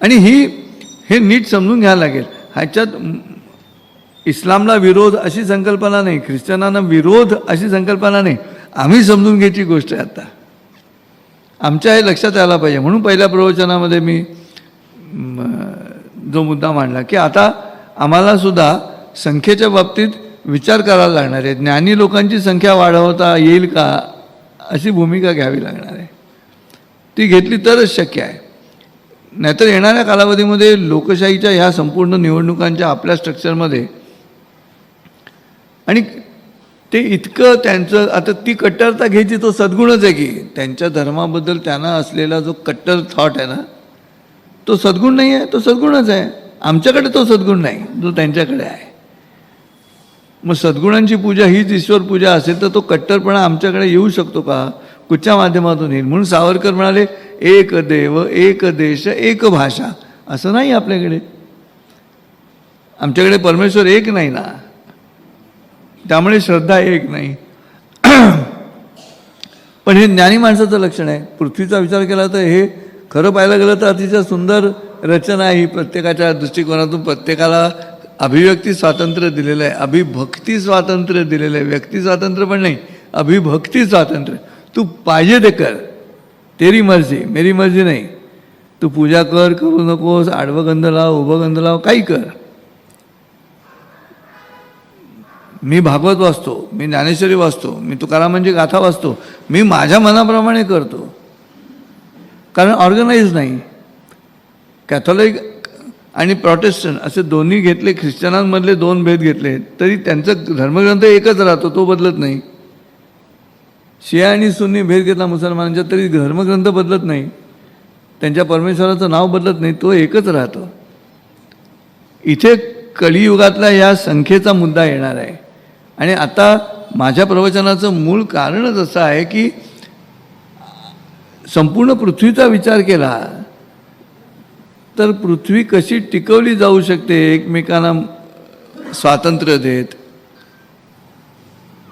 आणि ही हे नीट समजून घ्यायला लागेल. ह्याच्यात इस्लामला विरोध अशी संकल्पना नाही ख्रिश्चनांना विरोध अशी संकल्पना नाही. आम्ही समजून घ्यायची गोष्ट आहे आता. आमच्या हे लक्षात यायला पाहिजे. म्हणून पहिल्या प्रवचनामध्ये मी जो मुद्दा मांडला की आता आम्हाला सुद्धा संख्येच्या बाबतीत विचार करायला लागणार आहे. ज्ञानी लोकांची संख्या वाढवता येईल का अशी भूमिका घ्यावी लागणार आहे. ती घेतली तरच शक्य आहे. नाहीतर येणाऱ्या कालावधीमध्ये लोकशाहीच्या ह्या संपूर्ण निवडणुकांच्या आपल्या स्ट्रक्चरमध्ये आणि ते इतकं त्यांचं आता ती कट्टरता घ्यायची तो सद्गुणच आहे की त्यांच्या धर्माबद्दल त्यांना असलेला जो कट्टर थॉट आहे ना तो सद्गुण नाही आहे तो सद्गुणच आहे. आमच्याकडे तो सद्गुण नाही जो त्यांच्याकडे आहे. मग सद्गुणांची पूजा हीच ईश्वर पूजा असेल तर तो कट्टरपणा आमच्याकडे येऊ शकतो का? कुठच्या माध्यमातून येईल? म्हणून सावरकर म्हणाले एक देव एक देश एक भाषा. असं नाही आपल्याकडे. आमच्याकडे परमेश्वर एक नाही ना. त्यामुळे श्रद्धा एक नाही. पण हे ज्ञानी माणसाचं लक्षण आहे. पृथ्वीचा विचार केला तर हे खरं पाहायला गेलं तर अतिशय सुंदर रचना आहे ही प्रत्येकाच्या दृष्टिकोनातून. प्रत्येकाला अभिव्यक्ती स्वातंत्र्य दिलेलं आहे. अभिभक्ती स्वातंत्र्य दिलेलं आहे. व्यक्ती स्वातंत्र्य पण नाही. अभिभक्ती स्वातंत्र्य. तू पाहिजे ते कर. तेरी मर्जी मेरी मर्जी नाही। तू पूजा कर करू नकोस आडवं गंध लाव उभं गंध लाव काही कर। मी भागवत वाचतो मी ज्ञानेश्वरी वाचतो मी तुकारामांची गाथा वाचतो मी माझ्या मनाप्रमाणे करतो। कारण ऑर्गनाईज नाही। कॅथॉलिक आणि प्रॉटेस्टंट असे दोन्ही घेतले ख्रिश्चनांमधले दोन भेद घेतले तरी त्यांचं धर्मग्रंथ एकच राहतो तो बदलत नाही। शिया आणि सुन्नी भेद घेतला मुसलमानांच्या तरी धर्मग्रंथ बदलत नाही. त्यांच्या परमेश्वराचं नाव बदलत नाही तो एकच राहतो. इथे कलियुगातला या संख्येचा मुद्दा येणार आहे. आणि आता माझ्या प्रवचनाचं मूळ कारणच असं आहे की संपूर्ण पृथ्वीचा विचार केला तर पृथ्वी कशी टिकवली जाऊ शकते एकमेकांना स्वातंत्र्य देत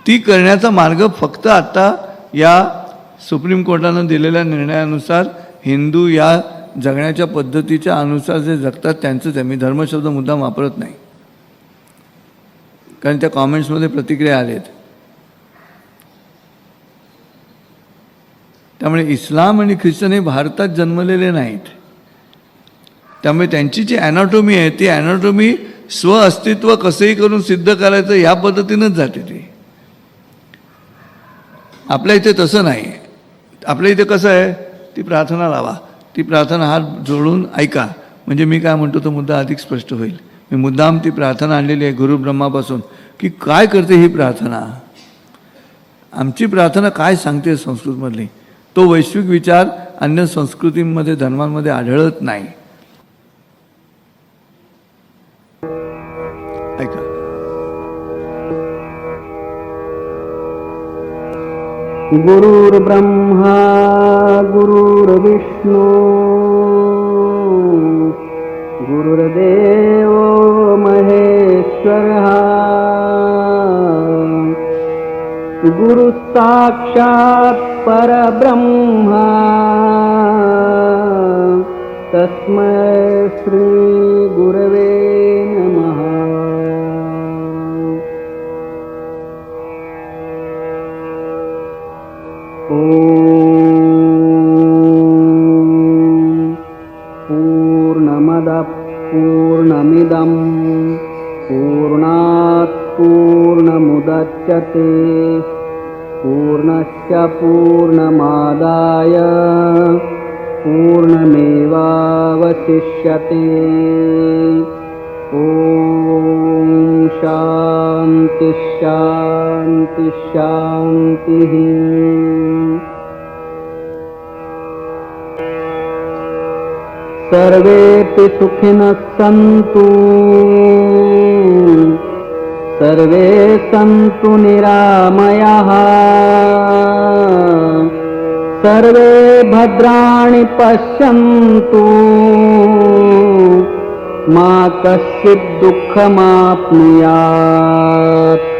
ती करण्याचा मार्ग फक्त आता या सुप्रीम कोर्टानं दिलेल्या निर्णयानुसार हिंदू या जगण्याच्या पद्धतीच्या अनुसार जे जगतात त्यांचंच आहे. मी धर्मशब्द मुद्दाम वापरत नाही. कारण त्या कॉमेंट्समध्ये प्रतिक्रिया आलेत. त्यामुळे इस्लाम आणि ख्रिश्चन हे भारतात जन्मलेले नाहीत. त्यामुळे त्यांची जी ॲनाटॉमी आहे ती ॲनाटॉमी स्व अस्तित्व कसंही करून सिद्ध करायचं या पद्धतीनंच जाते ती. आपल्या इथे तसं नाही. आपल्या इथे कसं आहे ती प्रार्थना लावा. ती प्रार्थना हात जोडून ऐका. म्हणजे मी काय म्हणतो तो मुद्दा अधिक स्पष्ट होईल. मी मुद्दाम ती प्रार्थना आणलेली आहे गुरु ब्रह्मापासून की काय करते ही प्रार्थना? आमची प्रार्थना काय सांगते संस्कृतमधली? तो वैश्विक विचार अन्य संस्कृतींमध्ये धर्मांमध्ये आढळत नाही. ऐका. गुरुर्ब्रह्मा गुरुर्विष्णू गुरुर्देव महेश्वरः गुरु साक्षात् परब्रह्मा तस्मै श्री गुरवे नमः पूर्णमेवावशिष्यते। ॐ शान्ति शान्ति शान्तिः। सर्वेऽपि सुखिनः सन्तु। सर्वे सन्तु निरामयाः सर्वे भद्राणि पश्यन्तु। मा कश्चित् दुःखमाप्नुयात्।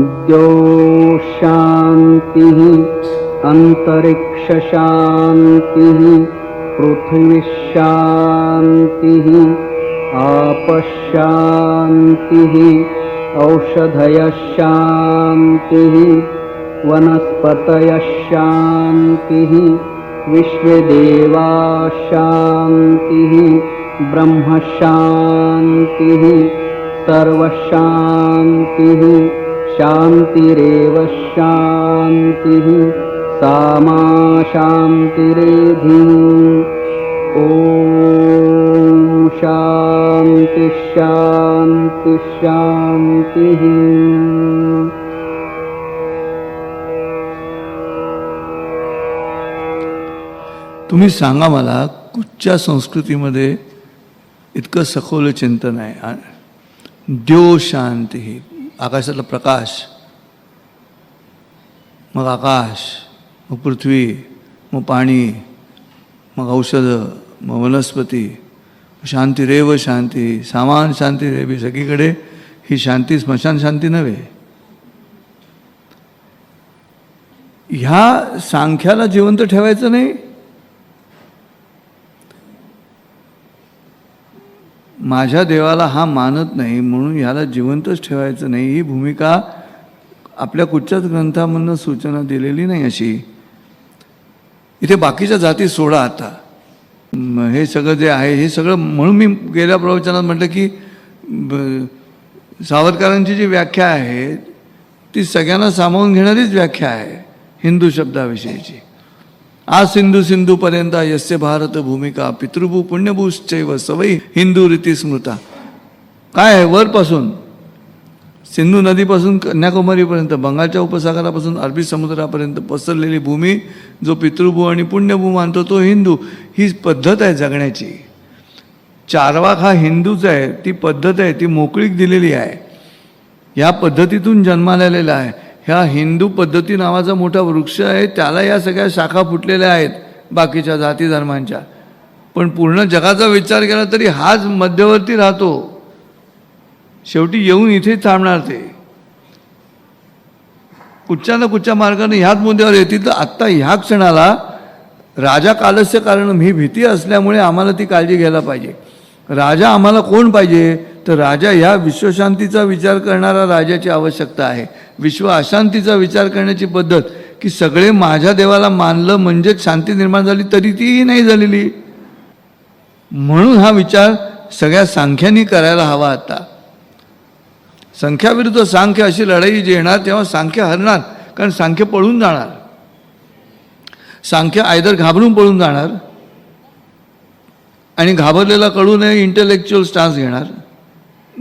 द्यो शान्तिः अन्तरिक्षशान्तिः पृथिवीशान्तिः आपशान्तिः औषधयशान्तिः वनस्पतयः शान्तिः विश्वदेवा शान्तिः ब्रह्मशान्तिः सर्वशान्तिः शान्तिरेव शान्तिः सामा शान्तिरेधि ॐ शान्ति शान्ति शान्तिः। तुम्ही सांगा मला कुठच्या संस्कृतीमध्ये इतकं सखोल चिंतन आहे? देव शांती आकाशातला प्रकाश मग आकाश मग पृथ्वी मग पाणी मग औषधं मग वनस्पती शांती रेव शांती सामान शांती रेवी सगळीकडे ही शांती स्मशान शांती नव्हे. ह्या सांख्याला जिवंत ठेवायचं नाही? माझ्या देवाला हा मानत नाही म्हणून ह्याला जिवंतच ठेवायचं नाही. ही भूमिका आपल्या कुठच्याच ग्रंथामधनं सूचना दिलेली नाही अशी. इथे बाकीच्या जाती सोडा आता. हे सगळं जे आहे हे सगळं म्हणून मी गेल्या प्रवचनात म्हटलं की ब- सावरकरांची जी व्याख्या आहे ती सगळ्यांना सामावून घेणारीच व्याख्या आहे हिंदू शब्दाविषयीची. आ सिंधू सिंधूपर्यंत यस्य भारत भूमिका पितृभू पुण्यभूश्चैव सवयी हिंदू रीती स्मृता. काय आहे? वरपासून सिंधू नदीपासून कन्याकुमारीपर्यंत बंगालच्या उपसागरापासून अरबी समुद्रापर्यंत पसरलेली भूमी जो पितृभू आणि पुण्यभू मानतो तो हिंदू. ही पद्धत आहे जगण्याची. चारवाक हा हिंदूच आहे ती पद्धत आहे ती मोकळीक दिलेली आहे. या पद्धतीतून जन्माला आलेला आहे. ह्या हिंदू पद्धती नावाचा मोठा वृक्ष आहे. त्याला या सगळ्या शाखा फुटलेल्या आहेत बाकीच्या जाती धर्मांच्या. पण पूर्ण जगाचा विचार केला तरी हाच मध्यवर्ती राहतो. शेवटी येऊन इथे थांबणार ते. कुठच्या ना कुठच्या मार्गाने ह्याच मुद्द्यावर येतील तर आत्ता ह्या क्षणाला राजा कालस्य कारण ही भीती असल्यामुळे आम्हाला ती काळजी घ्यायला पाहिजे. राजा आम्हाला कोण पाहिजे? तर राजा ह्या विश्वशांतीचा विचार करणारा राजाची आवश्यकता आहे. विश्व अशांतीचा विचार करण्याची पद्धत की सगळे माझ्या देवाला मानलं म्हणजेच शांती निर्माण झाली तरी तीही नाही झालेली. म्हणून हा विचार सगळ्या सांख्यांनी करायला हवा आता. संख्याविरुद्ध सांख्य अशी लढाई जी येणार तेव्हा सांख्य हरणार कारण सांख्य पळून जाणार. सांख्य आयदर घाबरून पळून जाणार. आणि घाबरलेला कळू नये इंटेलेक्च्युअल स्टान्स घेणार.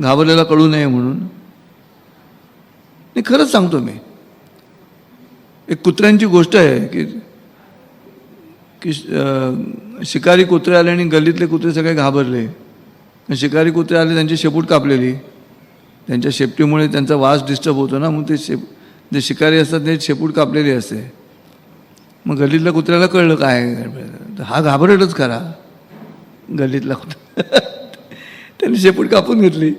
घाबरलेला कळू नये म्हणून. नाही खरंच सांगतो मी. एक कुत्र्यांची गोष्ट आहे की की शिकारी कुत्रे आले आणि गल्लीतले कुत्रे सगळे घाबरले. शिकारी कुत्रे आले त्यांची शेपूट कापलेली. त्यांच्या शेपटीमुळे त्यांचा वास डिस्टर्ब होतो ना मग ते शेप जे शिकारी असतात ते शेपूट कापलेली असते. मग गल्लीतल्या कुत्र्याला कळलं काय? तर हा घाबरटच खरा. गल्लीतला कुत्रा. त्यांनी शेपूट कापून घेतली.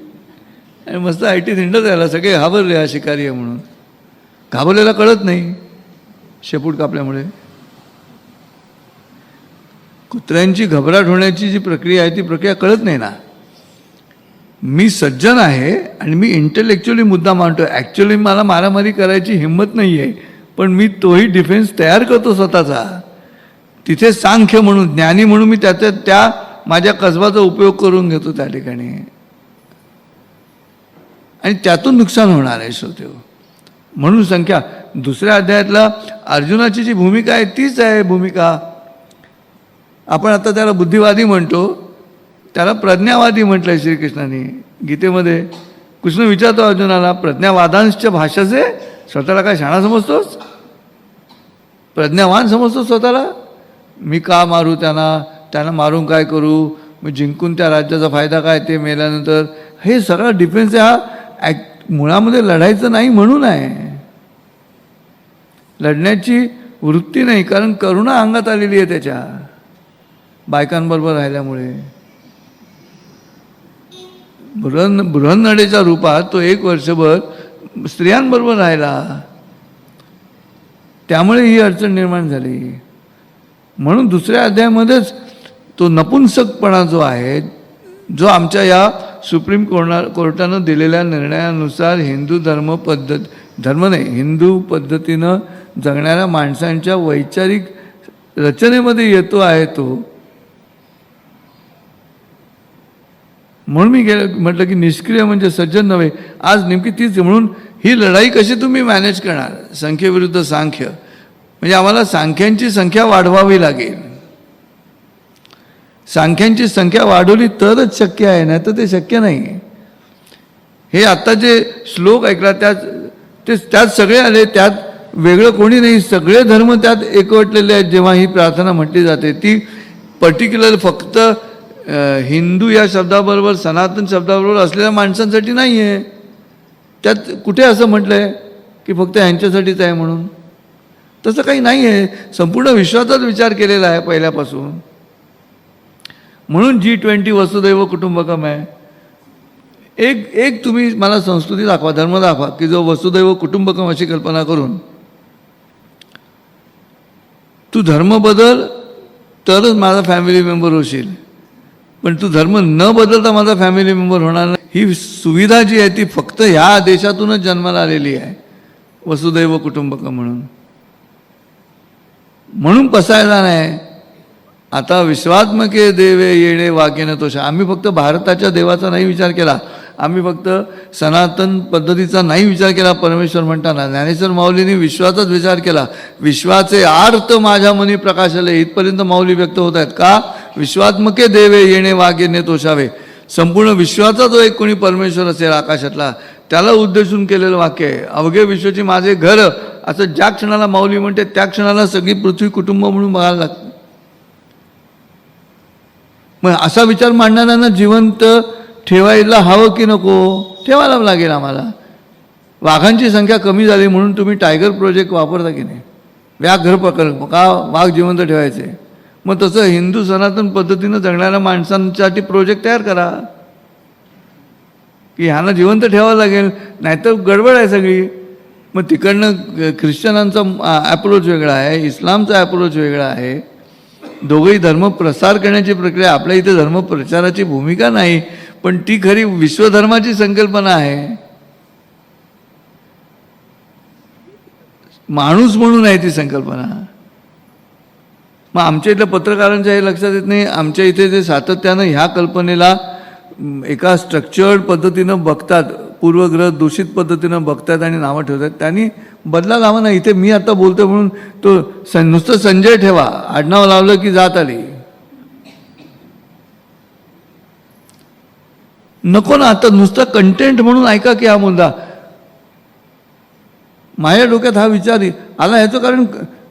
आणि मस्त आय टी हिंडत राहिला सगळे घाबरले हा शिकारी आहे म्हणून. घाबरलेला कळत नाही शेपूट कापल्यामुळे. कुत्र्यांची घबराट होण्याची जी प्रक्रिया आहे ती प्रक्रिया कळत नाही ना. मी सज्जन आहे आणि मी इंटेलेक्च्युअली मुद्दा मांडतो ॲक्च्युली मला मारामारी करायची हिंमत नाही आहे पण मी तोही डिफेन्स तयार करतो स्वतःचा. तिथे सांख्य म्हणून ज्ञानी म्हणून मी त्याच्या त्या माझ्या कसबाचा उपयोग करून घेतो त्या ठिकाणी. आणि त्यातून नुकसान होणार आहे श्रोतेव म्हणून संख्या दुसऱ्या अध्यायातला अर्जुनाची जी भूमिका आहे तीच आहे भूमिका. आपण आता त्याला बुद्धिवादी म्हणतो. त्याला प्रज्ञावादी म्हटलं आहे श्रीकृष्णाने गीतेमध्ये. कृष्ण विचारतो अर्जुनाला प्रज्ञावादांच्या भाषाचे स्वतःला काय शाणा समजतोस? प्रज्ञावान समजतो स्वतःला. मी का मारू त्यांना? त्यांना मारून काय करू? मी जिंकून त्या राज्याचा फायदा काय ते मेल्यानंतर? हे सगळा डिफेन्स हा ॲक् मुळामध्ये लढायचं नाही म्हणून आहे. लढण्याची वृत्ती नाही कारण करुणा अंगात आलेली आहे त्याच्या. बायकांबरोबर राहिल्यामुळे. बृहन बृहन्नडेच्या रूपात तो एक वर्षभर स्त्रियांबरोबर राहिला. त्यामुळे ही अडचण निर्माण झाली. म्हणून दुसऱ्या अध्यायामध्येच तो नपुंसकपणा जो आहे जो आमच्या या सुप्रीम कोर्टा कोर्टानं दिलेल्या निर्णयानुसार हिंदू धर्म पद्धत धर्म नाही हिंदू पद्धतीनं जगणाऱ्या माणसांच्या वैचारिक रचनेमध्ये येतो आहे तो. म्हणून मी गेलं म्हटलं की निष्क्रिय म्हणजे सज्जन नव्हे. आज नेमकी तीच म्हणून ही लढाई कशी तुम्ही मॅनेज करणार? संख्येविरुद्ध सांख्य. म्हणजे आम्हाला सांख्यांची संख्या वाढवावी लागेल. सांख्यांची संख्या वाढवली तरच शक्य आहे नाही तर ते शक्य नाही हे आत्ता जे श्लोक ऐकला त्यात ते त्यात सगळे आले त्यात वेगळं कोणी नाही. सगळे धर्म त्यात एकवटलेले आहेत जेव्हा ही प्रार्थना म्हटली जाते. ती पर्टिक्युलर फक्त हिंदू या शब्दाबरोबर सनातन शब्दाबरोबर असलेल्या माणसांसाठी नाही आहे त्यात कुठे असं म्हटलं आहे की फक्त ह्यांच्यासाठीच आहे म्हणून? तसं काही नाही आहे संपूर्ण विश्वाचाच विचार केलेला आहे पहिल्यापासून. म्हणून जी ट्वेंटी वसुदैव कुटुंबकम आहे. एक एक तुम्ही मला संस्कृती दाखवा धर्म दाखवा की जो वसुदैव कुटुंबकम अशी कल्पना करून तू धर्म बदल तरच माझा फॅमिली मेंबर होशील. पण तू धर्म न बदलता माझा फॅमिली मेंबर होणार नाही. ही सुविधा जी आहे ती फक्त ह्या देशातूनच जन्माला आलेली आहे. वसुदैव कुटुंबकम म्हणून. म्हणून पसायला नाही. आता विश्वात्मके देवे येणे वाक्यने तोष. आम्ही फक्त भारताच्या देवाचा नाही विचार केला. आम्ही फक्त सनातन पद्धतीचा नाही विचार केला परमेश्वर म्हणताना. ज्ञानेश्वर माऊलीने विश्वाचाच विचार केला. विश्वाचे आर्थ माझ्या मनी प्रकाशले. इथपर्यंत माऊली व्यक्त होत आहेत का? विश्वात्मके देवे येणे वागेने तोषावे. संपूर्ण विश्वाचा जो एक कोणी परमेश्वर असेल आकाशातला त्याला उद्देशून केलेलं वाक्य आहे. अवघे विश्वाची माझे घर असं ज्या क्षणाला माऊली म्हणते त्या क्षणाला सगळी पृथ्वी कुटुंब म्हणून बघायला लागते मग असा विचार मांडणाऱ्यांना जिवंत ठेवायला हवं की नको ठेवायला लागेल आम्हाला. वाघांची संख्या कमी झाली म्हणून तुम्ही टायगर प्रोजेक्ट वापरता की नाही? व्याघ्र प्रकल्प का वाघ जिवंत ठेवायचे? मग तसं हिंदू सनातन पद्धतीनं जगणाऱ्या माणसांसाठी प्रोजेक्ट तयार करा. की ह्यांना जिवंत ठेवावं लागेल नाहीतर गडबड आहे सगळी. मग तिकडनं ख्रिश्चनांचा ॲप्रोच वेगळा आहे इस्लामचा ॲप्रोच वेगळा आहे. दोघंही धर्म प्रसार करण्याची प्रक्रिया आपल्या इथे धर्म प्रचाराची भूमिका नाही पण ती खरी विश्वधर्माची संकल्पना आहे. माणूस म्हणून आहे ती संकल्पना. मग आमच्या इथल्या पत्रकारांच्या हे लक्षात येत नाही आमच्या इथे जे सातत्यानं ह्या कल्पनेला एका स्ट्रक्चर्ड पद्धतीनं बघतात पूर्वग्रह दूषित पद्धतीनं बघतात आणि नावं ठेवतात त्यांनी बदला लावा ना. इथे मी आता बोलतो म्हणून तो सं नुसतं संजय ठेवा. आडनाव लावलं की जात आली. नको ना. आता नुसतं कंटेंट म्हणून ऐका की हा मुद्दा. माझ्या डोक्यात हा विचार आला. ह्याचं कारण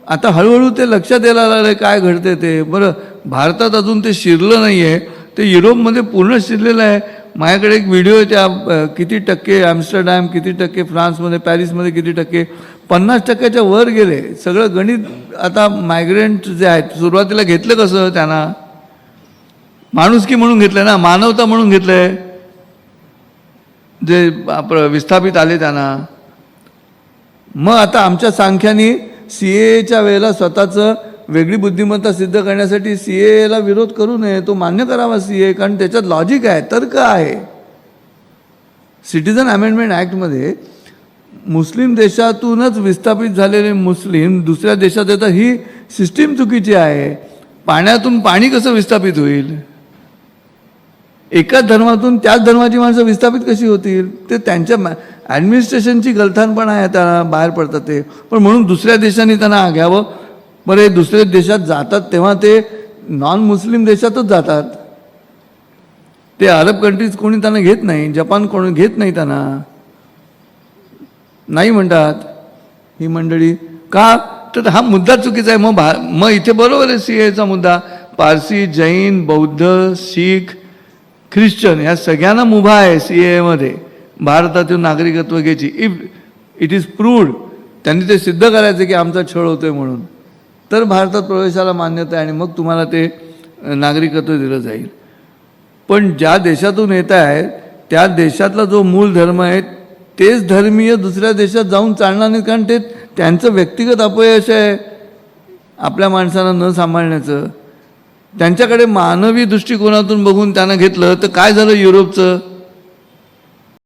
आता हळूहळू ते लक्षात यायला लागलं काय घडते ते. बरं भारतात अजून ते शिरलं नाही आहे ते युरोपमध्ये पूर्ण शिरलेलं आहे. माझ्याकडे एक व्हिडिओ आहे त्या किती टक्के ॲम्स्टरडॅम किती टक्के फ्रान्समध्ये पॅरिसमध्ये किती टक्के पन्नास टक्क्याच्या वर गेले. सगळं गणित आता मायग्रेंट जे आहेत सुरुवातीला घेतलं कसं त्यांना? माणुसकी म्हणून घेतलं ना मानवता म्हणून घेतलं आहे जे आप- विस्थापित आले त्यांना. मग आता आमच्या सांख्याने सी एच्या वेळेला स्वतःचं वेगळी बुद्धिमत्ता सिद्ध करण्यासाठी सी एला विरोध करू नये तो मान्य करावा सी ए कारण त्याच्यात लॉजिक आहे तर्क आहे. सिटिझन अमेंडमेंट ॲक्टमध्ये मुस्लिम देशातूनच विस्थापित झालेले मुस्लिम दुसऱ्या देशात येतात ही सिस्टीम चुकीची आहे. पाण्यातून पाणी कसं विस्थापित होईल? एकाच धर्मातून त्याच धर्माची माणसं विस्थापित कशी होतील? ते त्यांच्या ॲडमिनिस्ट्रेशनची गलथान पण आहे त्यांना बाहेर पडतात ते. पण म्हणून दुसऱ्या देशांनी त्यांना घ्यावं बरं हे दुसऱ्या देशात जातात तेव्हा ते नॉन मुस्लिम देशातच जातात. ते अरब कंट्रीज कोणी त्यांना घेत नाही जपान कोणी घेत नाही त्यांना. नाही म्हणतात ही मंडळी. का? तर हा मुद्दा चुकीचा आहे. मग भा मग इथे बरोबर आहे सी एचा मुद्दा. पारसी जैन बौद्ध शीख ख्रिश्चन या सगळ्यांना मुभा आहे सी एमध्ये भारतातून नागरिकत्व घ्यायची. इफ इट इज प्रूव्ड त्यांनी ते सिद्ध करायचं की आमचा छळ होतोय म्हणून. तर भारतात प्रवेशाला मान्यता आहे आणि मग तुम्हाला ते नागरिकत्व दिलं जाईल. पण ज्या देशातून येत आहे त्या देशातला जो मूळ धर्म आहे तेच धर्मीय दुसऱ्या देशात जाऊन चालणार नाही कारण ते त्यांचं व्यक्तिगत अपयश आहे. आपल्या माणसांना न सांभाळण्याचं. त्यांच्याकडे मानवी दृष्टिकोनातून बघून त्यांना घेतलं तर काय झालं युरोपचं?